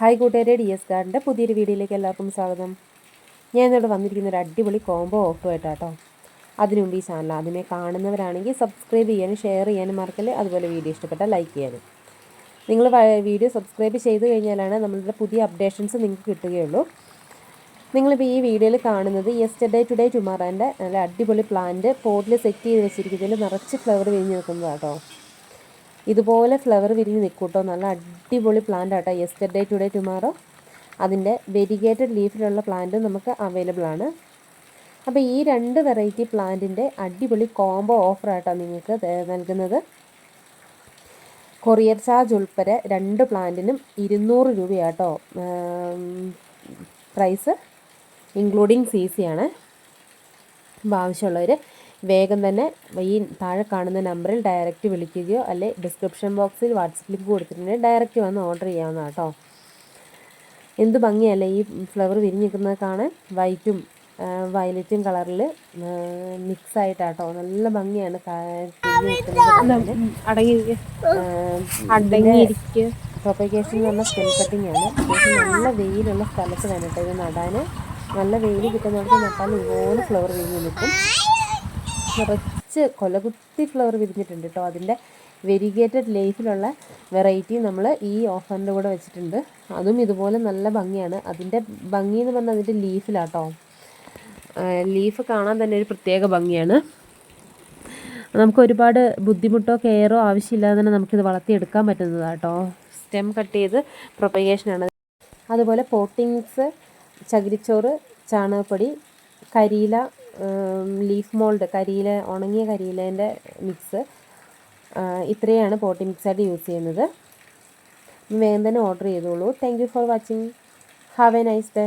Hi കൂട്ടുകാരെ D S ഗാർഡിന്റെ പുതിയൊരു വീഡിയോയിലേക്ക് എല്ലാവർക്കും സ്വാഗതം. ഞാൻ ഇന്നിവിടെ വന്നിരിക്കുന്ന ഒരു അടിപൊളി കോംബോ ഓഫറുമായിട്ടാട്ടോ അതിനു മുമ്പ് ഈ ചാനൽ ആദ്യമേ കാണുന്നവരാണെങ്കിൽ സബ്സ്ക്രൈബ് ചെയ്യാനും ഷെയർ ചെയ്യാനും മറക്കൽ അതുപോലെ വീഡിയോ ഇഷ്ടപ്പെട്ടാൽ ലൈക്ക് ചെയ്യാനും. നിങ്ങൾ വീഡിയോ സബ്സ്ക്രൈബ് ചെയ്ത് കഴിഞ്ഞാലാണ് നമ്മളുടെ പുതിയ അപ്ഡേഷൻസ് നിങ്ങൾക്ക് കിട്ടുകയുള്ളൂ. നിങ്ങളിപ്പോൾ ഈ വീഡിയോയിൽ കാണുന്നത് യെസ്റ്റർഡേ ടുഡേ ടുമാറാന്റെ നല്ല അടിപൊളി പ്ലാന്റ് പോട്ടിൽ സെറ്റ് ചെയ്ത് വെച്ചിരിക്കുന്നതിൽ നിറച്ച് ഫ്ലവർ വിരിഞ്ഞ് നിൽക്കുന്നതാട്ടോ. ഇതുപോലെ ഫ്ലവർ വിരിഞ്ഞ് നിൽക്കൂട്ടോ. നല്ല അടിപൊളി പ്ലാന്റ് ആട്ടോ. യെസ്റ്റർഡേ ടുഡേ ടുമാറോ അതിന്റെ വെരിഗേറ്റഡ് ലീഫിലുള്ള പ്ലാന്റും നമുക്ക് അവൈലബിൾ ആണ്. അപ്പോൾ ഈ രണ്ട് വെറൈറ്റി പ്ലാന്റിന്റെ അടിപൊളി കോംബോ ഓഫറായിട്ടാണ് നിങ്ങൾക്ക് നൽകുന്നത്. കൊറിയർ ചാർജ് ഉൾപ്പെടെ രണ്ട് പ്ലാന്റിനും ഇരുന്നൂറ് രൂപയാട്ടോ. പ്രൈസ് ഇൻക്ലൂഡിങ് സി സി ആണ്. ആവശ്യമുള്ളവർ വേഗം തന്നെ ഈ താഴെ കാണുന്ന നമ്പറിൽ ഡയറക്റ്റ് വിളിക്കുകയോ അല്ലെ ഡിസ്ക്രിപ്ഷൻ ബോക്സിൽ വാട്സപ്പ് ലിങ്ക് കൊടുത്തിട്ടുണ്ടെങ്കിൽ ഡയറക്റ്റ് വന്ന് ഓർഡർ ചെയ്യാവുന്നതാണ് കേട്ടോ. എന്ത് ഭംഗിയല്ലേ ഈ ഫ്ലവർ വിരിഞ്ഞിരിക്കുന്നത് കാണാൻ? വൈറ്റും വയലറ്റും കളറിൽ മിക്സ് ആയിട്ടാട്ടോ. നല്ല ഭംഗിയാണ് നല്ല കട്ടിങ് പ്രൊപ്പഗേഷൻ എന്ന് പറഞ്ഞ സ്റ്റെം കട്ടിംഗ് ആണ്. നല്ല വെയിലുള്ള സ്ഥലത്ത് വേണം കേട്ടോ ഇത് നടാൻ. നല്ല വെയിൽ കിട്ടുന്നിടത്ത് നട്ടാൽ ഇതുപോലെ ഫ്ലവർ വിരിഞ്ഞ് നിൽക്കും. നിറച്ച് കൊലകുത്തി ഫ്ലവർ വിരിഞ്ഞിട്ടുണ്ട് കേട്ടോ. അതിന്റെ വെരിഗേറ്റഡ് ലൈഫിലുള്ള വെറൈറ്റി നമ്മൾ ഈ ഓഫറിന്റെ കൂടെ വെച്ചിട്ടുണ്ട്. അതും ഇതുപോലെ നല്ല ഭംഗിയാണ്. അതിന്റെ ഭംഗി എന്ന് പറഞ്ഞാൽ അതിന്റെ ലീഫിലാട്ടോ ലീഫ് കാണാൻ തന്നെ ഒരു പ്രത്യേക ഭംഗിയാണ്. നമുക്ക് ഒരുപാട് ബുദ്ധിമുട്ടോ കെയറോ ആവശ്യമില്ലാതെ തന്നെ നമുക്കിത് വളർത്തിയെടുക്കാൻ പറ്റുന്നതാണ് കേട്ടോ സ്റ്റെം കട്ട് ചെയ്ത് പ്രൊപ്പഗേഷനാണ് അതുപോലെ പോട്ടിങ്സ് ചകിരിച്ചോറ് ചാണകപ്പൊടി കരിയില ലീഫ് മോൾഡ് കരിയില ഉണങ്ങിയ കരിയിലേന്റെ മിക്സ് ഇത്രയാണ് പോട്ടി മിക്സായിട്ട് യൂസ് ചെയ്യുന്നത്. വേഗം തന്നെ ഓർഡർ ചെയ്തോളൂ. Thank you for watching have a nice day